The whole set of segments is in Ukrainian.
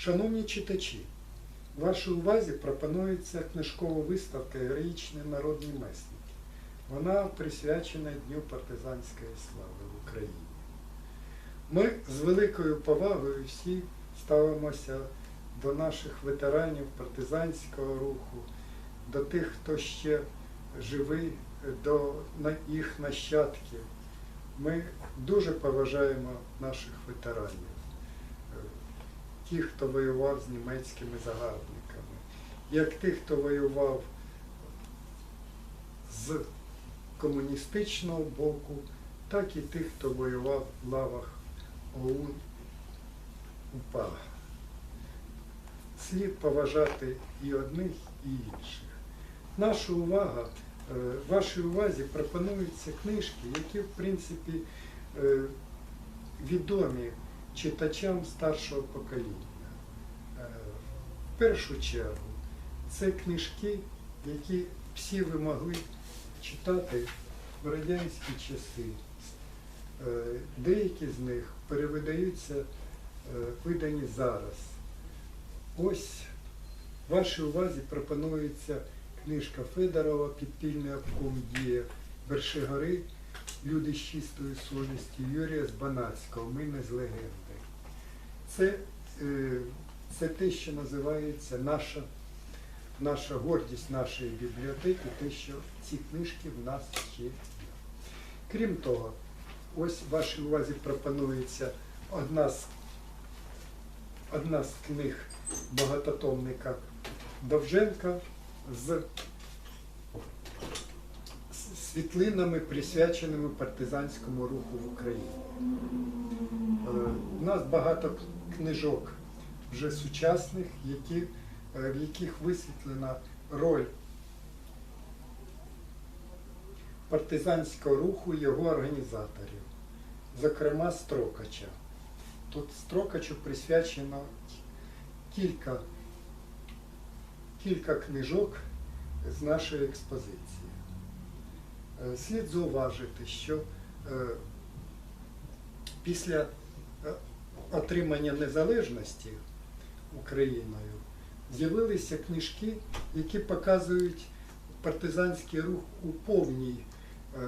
Шановні читачі, вашій увазі пропонується книжкова виставка Героїчні народні месники. Вона присвячена Дню партизанської слави в Україні. Ми з великою повагою всі ставимося до наших ветеранів партизанського руху, до тих, хто ще живий, до їх нащадків. Ми дуже поважаємо наших ветеранів, тих, хто воював з німецькими загарбниками, як тих, хто воював з комуністичного боку, так і тих, хто воював в лавах ОУН УПА. Слід поважати і одних, і інших. Наша увага, е, вашій увазі пропонуються книжки, які, в принципі, е, відомі читачам старшого покоління. Е, В першу чергу, це книжки, які всі ви могли читати в радянські часи. Е, Деякі з них перевидаються, е, видані зараз. Ось вашій увазі пропонується книжка Федорова «Підпільний обком дія Вершигори. Люди з чистою совістю Юрія Збанацького. Ми не з легенди. Це, е, це те, що називається наша, наша гордість нашої бібліотеки, те, що ці книжки в нас ще є. Крім того, ось в вашій увазі пропонується одна з, одна з книг багатотомника Довженка з світлинами, присвяченими партизанському руху в Україні. Е, У нас багато книжок вже сучасних, які, е, в яких висвітлена роль партизанського руху його організаторів, зокрема Строкача. Тут Строкачу присвячено кілька, кілька книжок з нашої експозиції. Е, Слід зауважити, що е, після отримання незалежності Україною з'явилися книжки, які показують партизанський рух у повній, е,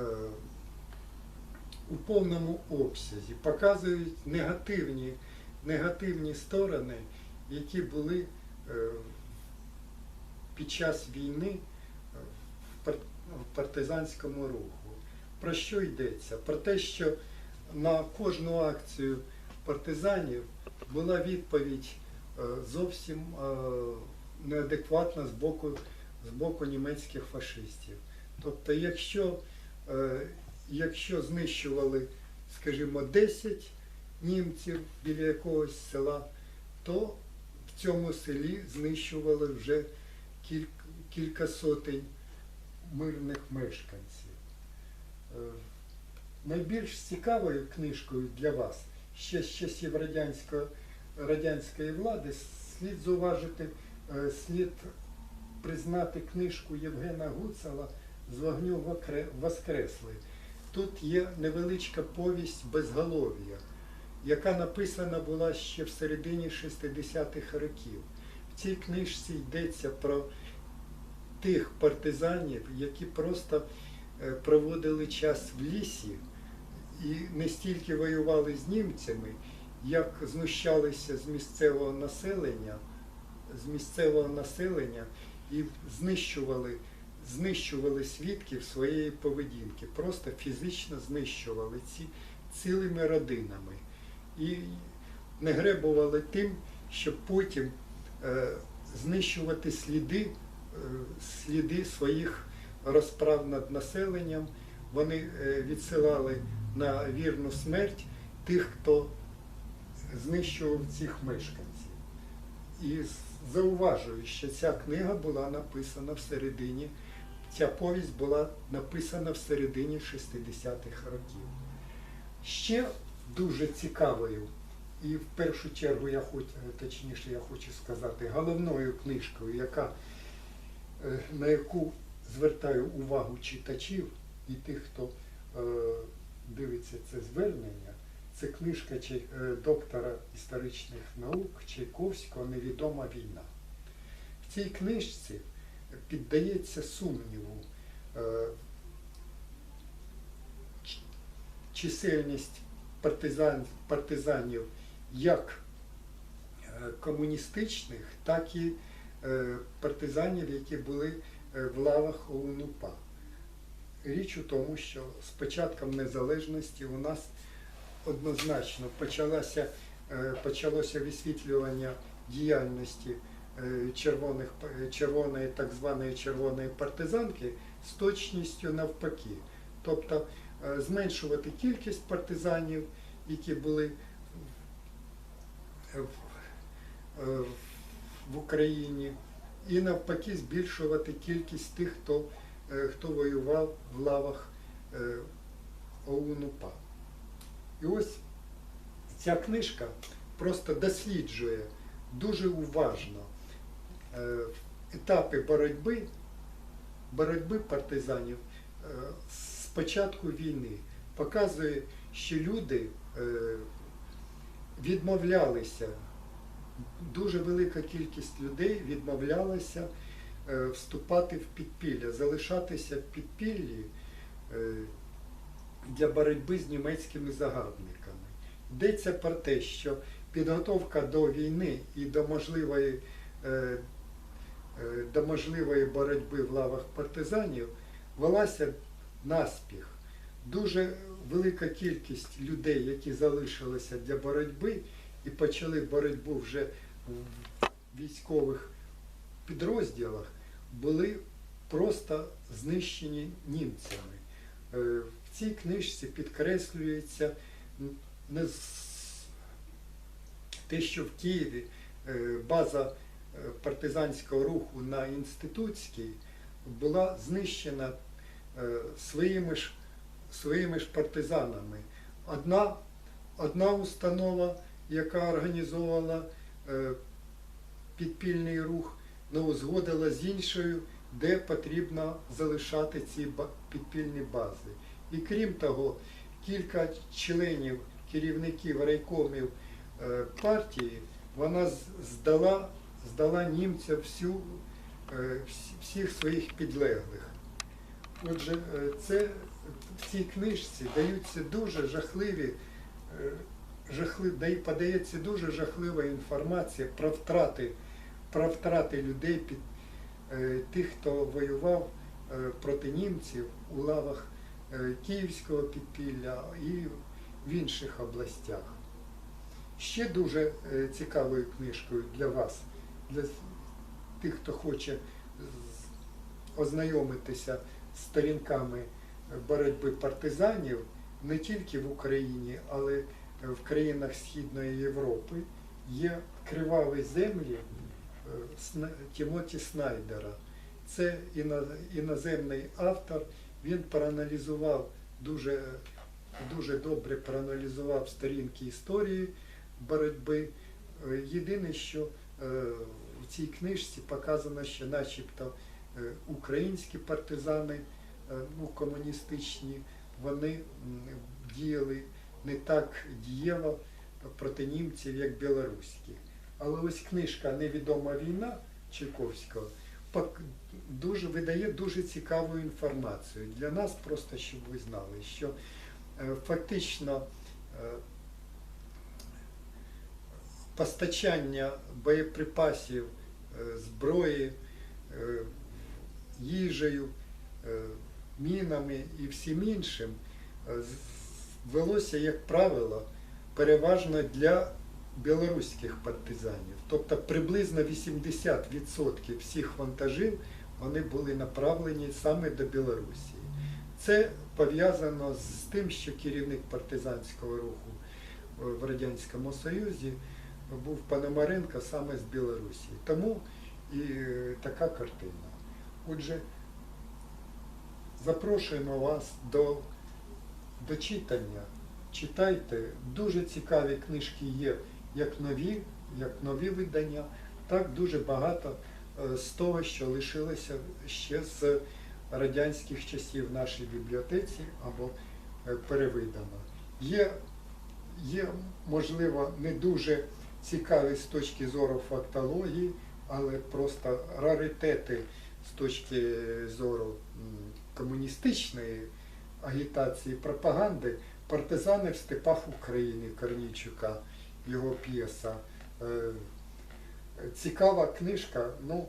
у повному обсязі, показують негативні, негативні сторони, які були е, під час війни в партизанському руху. Про що йдеться? Про те, що на кожну акцію партизанів була відповідь е, зовсім е, неадекватна з боку, з боку німецьких фашистів. Тобто, якщо, е, якщо знищували, скажімо, 10 німців біля якогось села, то в цьому селі знищували вже кілька, кілька сотень мирних мешканців. Найбільш цікавою книжкою для вас ще з часів радянської, радянської влади слід зауважити, е, слід признати книжку Євгена Гуцала з вогню Воскресли. Тут є невеличка повість безголов'я, яка написана була ще в середині 60-х років. В цій книжці йдеться про тих партизанів, які просто е, проводили час в лісі і не стільки воювали з німцями, як знущалися з місцевого населення, з місцевого населення і знищували, знищували свідків своєї поведінки, просто фізично знищували ці цілими родинами. І не гребували тим, щоб потім е, знищувати сліди, е, сліди своїх розправ над населенням. Вони е, відсилали на вірну смерть тих, хто знищував цих мешканців. І зауважую, що ця книга була написана всередині, ця повість була написана всередині 60-х років. Ще дуже цікавою, і в першу чергу я хочу, точніше, я хочу сказати, головною книжкою, яка, е, на яку звертаю увагу читачів і тих, хто е, дивиться це звернення, Це книжка е, доктора історичних наук Чайковського Невідома війна. В цій книжці піддається сумніву е, чисельність партизан, партизанів як е, комуністичних, так і партизанів, які були в лавах ОУН-УПА. Річ у тому, що з початком незалежності у нас однозначно почалося, е, почалося висвітлювання діяльності е, червоних, е, червоної, так званої червоної партизанки з точністю навпаки. Тобто зменшувати кількість партизанів, які були в, Україні, і навпаки збільшувати кількість тих, хто, хто воював в лавах е, ОУН-УПА. І ось ця книжка просто досліджує дуже уважно е, етапи боротьби, боротьби партизанів е, з початку війни. Показує, що люди е, відмовлялися, дуже велика кількість людей відмовлялася е, вступати в підпілля, залишатися в підпіллі е, для боротьби з німецькими загарбниками. Йдеться про те, що підготовка до війни і до можливої, е, е, до можливої боротьби в лавах партизанів велася наспіх. Дуже велика кількість людей, які залишилися для боротьби і почали боротьбу вже в військових підрозділах, були просто знищені німцями. Е, В цій книжці підкреслюється те, що в Києві е, база е, партизанського руху на Інститутській була знищена своїми ж, своїми ж партизанами. Одна, одна установа, яка організовувала підпільний рух, не узгодила з іншою, де потрібно залишати ці підпільні бази. І крім того, кілька членів, керівників райкомів е, партії, вона здала, здала німцям всю, е, всіх своїх підлеглих. Отже, е, це в цій книжці даються дуже жахливі, жахли, подається дуже жахлива інформація про втрати, про втрати людей під е, тих, хто воював е, проти німців у лавах е, Київського підпілля і в інших областях. Ще дуже цікавою книжкою для вас, для тих, хто хоче ознайомитися з сторінками боротьби партизанів не тільки в Україні, але в країнах Східної Європи, є криваві землі Тімоті Снайдера. Це іноземний автор, він проаналізував дуже, дуже добре проаналізував сторінки історії боротьби. Е, Єдине, що е, в цій книжці показано, що начебто е, українські партизани, ну, комуністичні, вони діяли не так дієво проти німців, як білоруські. Але ось книжка Невідома війна Чайковського дуже видає дуже цікаву інформацію. Для нас, просто щоб ви знали, що е, фактично е, постачання боєприпасів, е, зброї, їжею, мінами і всім іншим велося, як правило, переважно для білоруських партизанів. Тобто приблизно 80% всіх вантажів вони були направлені саме до Білорусі. Це пов'язано з тим, що керівник партизанського руху е, в Радянському Союзі був Пономаренко саме з Білорусі. Тому і е, така картина. Отже, запрошуємо вас до, до читання. Читайте, дуже цікаві книжки є, як нові, як нові видання, так дуже багато е, з того, що лишилося ще з радянських часів в нашій бібліотеці або е, перевидано. Є є, можливо, не дуже цікаві з точки зору фактології, але просто раритети з точки зору комуністичної агітації, пропаганди, партизани в степах України Корнійчука, його п'єса. Е, Цікава книжка, ну,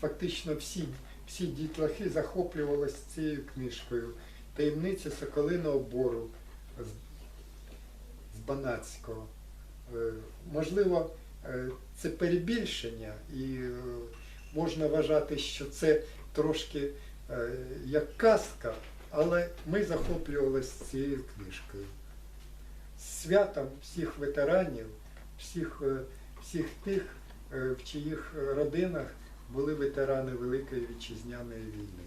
фактично всі, всі дітлахи захоплювалися цією книжкою. Таємниця Соколиного Бору з, Банацького. Е, Можливо, е, це перебільшення, і можна вважати, що це трошки як казка, але ми захоплювалися цією книжкою. Святом всіх ветеранів, всіх, е, всіх тих, е, в чиїх родинах були ветерани Великої Вітчизняної війни.